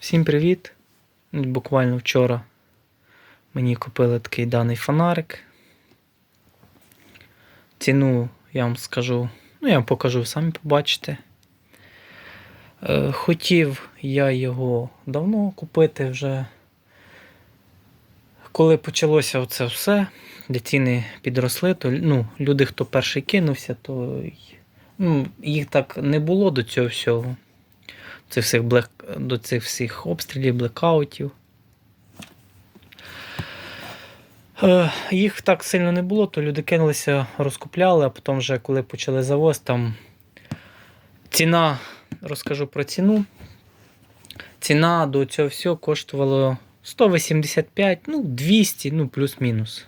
Всім привіт! Буквально вчора мені купили такий даний фонарик. Ціну я вам скажу, ну я вам покажу, самі побачите. Е, Хотів я його давно купити вже. Коли почалося оце все, де ціни підросли, то ну, люди, хто перший кинувся, то ну, їх так не було до цього всього цих всіх блек... до цих всіх обстрілів, блекаутів. Е, їх так сильно не було, то люди кинулися, розкупляли, а потім, вже коли почали завоз, там ціна, розкажу про ціну. Ціна до цього всього коштувала 185, ну, 200, ну, плюс-мінус.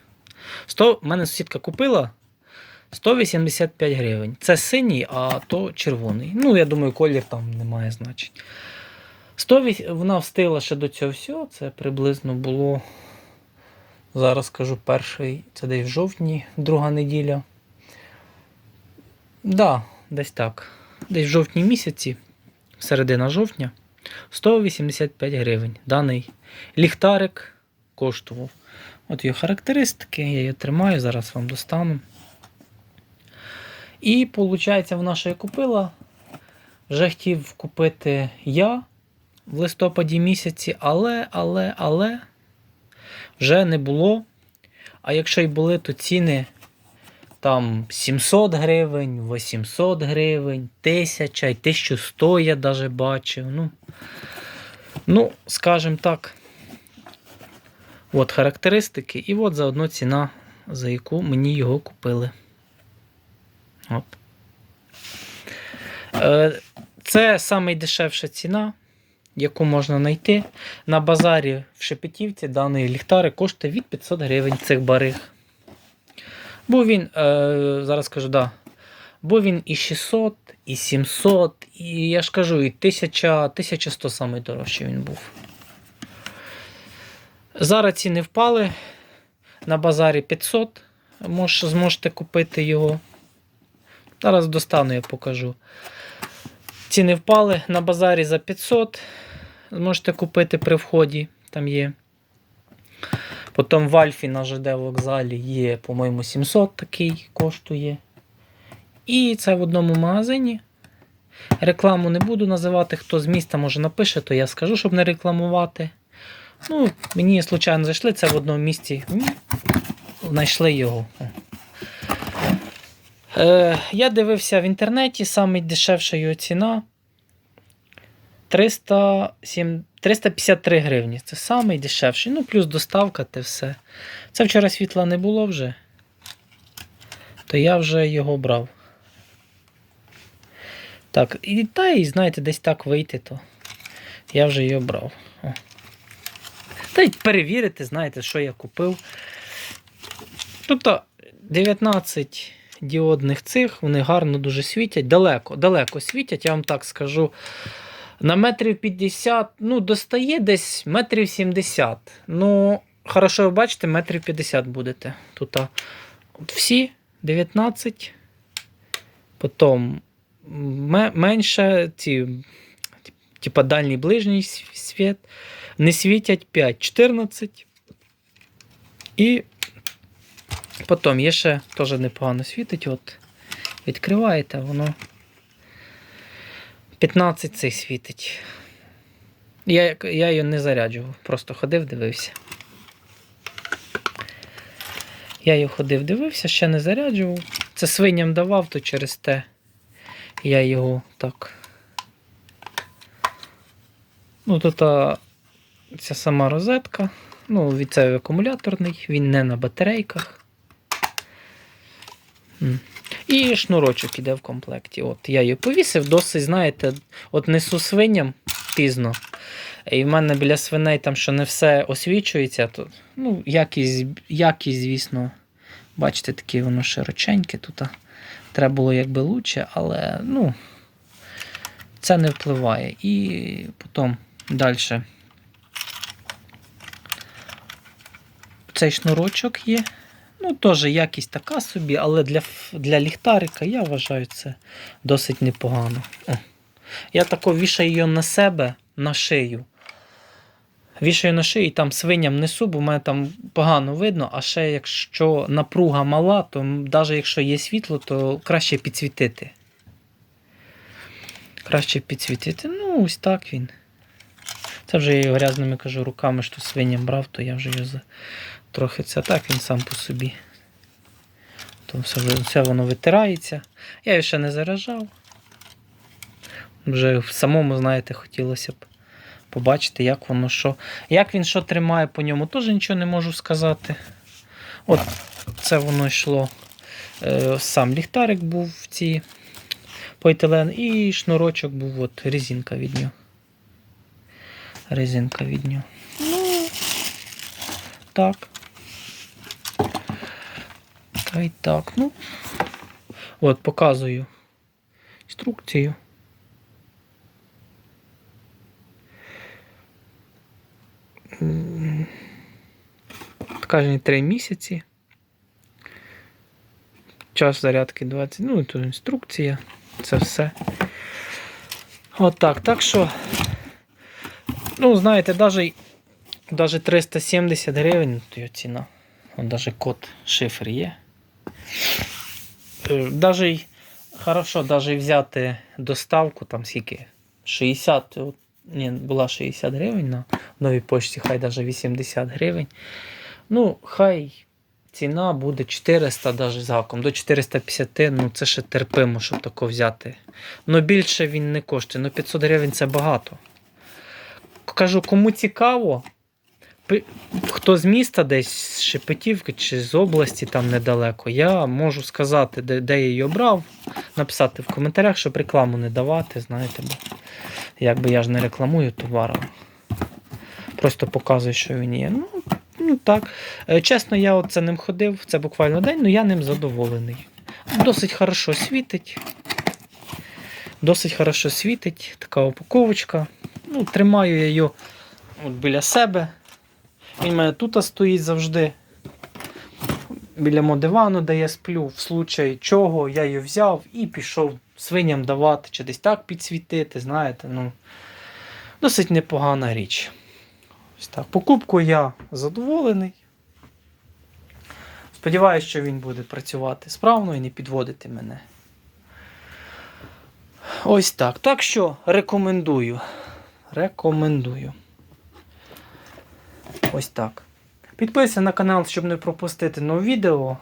100, в мене сусідка купила 185 гривень. Це синій, а то червоний. Ну, я думаю, колір там не має значення. 108, вона встигла ще до цього всього. Це приблизно було. Зараз скажу перший, це десь в жовтні, друга неділя. Да, десь так. Десь в жовтні місяці, середина жовтня, 185 гривень. Даний ліхтарик коштував. От його характеристики, я її тримаю, зараз вам достану. І, виходить, вона ще купила. Вже хотів купити я в листопаді місяці, але, але, але вже не було. А якщо й були, то ціни там 700 гривень, 800 гривень, 1000 і 1100 я навіть бачив. Ну, ну скажімо так. От характеристики, і от заодно ціна, за яку мені його купили. От. Е, Це найдешевша ціна, яку можна знайти. На базарі в Шепетівці даний ліхтарик коштує від 500 гривень цих бариг. Бо він, е, зараз кажу, да. Бо він і 600, і 700, і я ж кажу, і 1000, 1100 найдорожчий він був. Зараз ціни впали. На базарі 500. Мож, зможете купити його. Зараз достану, я покажу. Ціни впали на базарі за 500. Зможете купити при вході. Там є. Потім в Альфі на ЖД вокзалі є, по-моєму, 700 такий коштує. І це в одному магазині. Рекламу не буду називати. Хто з міста може напише, то я скажу, щоб не рекламувати. Ну, мені случайно зайшли, це в одному місці. Знайшли його. Е, я дивився в інтернеті, найдешевша його ціна 307, 353 гривні. Це найдешевший. Ну, плюс доставка те все. Це вчора світла не було вже. То я вже його брав. Так, і та і знаєте, десь так вийти, то я вже його брав. О. Та й перевірити, знаєте, що я купив. Тут 19 діодних цих, вони гарно дуже світять, далеко, далеко світять, я вам так скажу. На метрів 50, ну, достає десь метрів 70. Ну, хорошо, ви бачите, метрів 50 будете. Тут а, от всі 19. Потім ме- менше ці, типа дальній ближній світ. Не світять 5, 14. І потім є ще теж непогано світить. От відкриваєте, воно 15 цих світить. Я, я її не заряджував, просто ходив, дивився. Я її ходив, дивився, ще не заряджував. Це свиням давав, то через те я його так. Ну, тут а, ця сама розетка. Ну, від це акумуляторний, він не на батарейках. І шнурочок іде в комплекті. От я її повісив, досить, знаєте, от несу свиням пізно. І в мене біля свиней там, що не все освічується, то ну, якість, якість, звісно, бачите, таке воно широченьке. Тут треба було якби лучше, але ну, це не впливає. І потім далі. Цей шнурочок є. Ну, теж якість така собі, але для, для ліхтарика я вважаю це досить непогано. О. Я тако вішаю її на себе, на шию. Вішаю на шиї, там свиням несу, бо в мене там погано видно. А ще якщо напруга мала, то навіть якщо є світло, то краще підсвітити. Краще підсвітити. Ну, ось так він. Це вже я його грязними кажу руками, що свиням брав, то я вже його. Трохи це так він сам по собі. То все, все воно витирається. Я його ще не заражав. Вже в самому, знаєте, хотілося б побачити, як воно що. Як він що тримає по ньому, теж нічого не можу сказати. От це воно йшло. Е, сам ліхтарик був в цій поліетилен і шнурочок був, от резинка від нього. Резинка від нього. Ну, так. Та й так. Ну. От, показую інструкцію. Вказані 3 місяці. Час зарядки 20. Ну, тут інструкція. Це все. От так. Так що, ну, знаєте, навіть, навіть 370 гривень то ціна. Навіть код шифр є. Е, Даже хорошо, даже взяти доставку, там скільки? 60, ні, була 60 гривень на новій почті, хай даже 80 гривень. Ну, хай ціна буде 400 даже з гаком, до 450, ну це ще терпимо, щоб тако взяти. Ну більше він не коштує, ну 500 гривень це багато. Кажу, кому цікаво, хто з міста десь з Шепетівки чи з області там недалеко, я можу сказати, де, де я її обрав, написати в коментарях, щоб рекламу не давати, знаєте, бо якби я ж не рекламую товаром. Просто показую, що він є. Ну, ну так. Е, Чесно, я от за ним ходив, це буквально день, але я ним задоволений. Досить хорошо світить. Досить хорошо світить, така упаковочка. Ну, тримаю я її от біля себе. Він мене тут стоїть завжди. Біля мого дивану, де я сплю, в случай чого я її взяв і пішов свиням давати, чи десь так підсвітити, знаєте, ну, досить непогана річ. Ось так. Покупкою я задоволений. Сподіваюсь, що він буде працювати справно і не підводити мене. Ось так. Так що рекомендую. Рекомендую. Ось так. Підписуйся на канал, щоб не пропустити нове відео.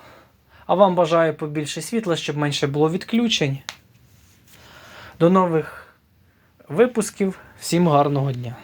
А вам бажаю побільше світла, щоб менше було відключень. До нових випусків. Всім гарного дня!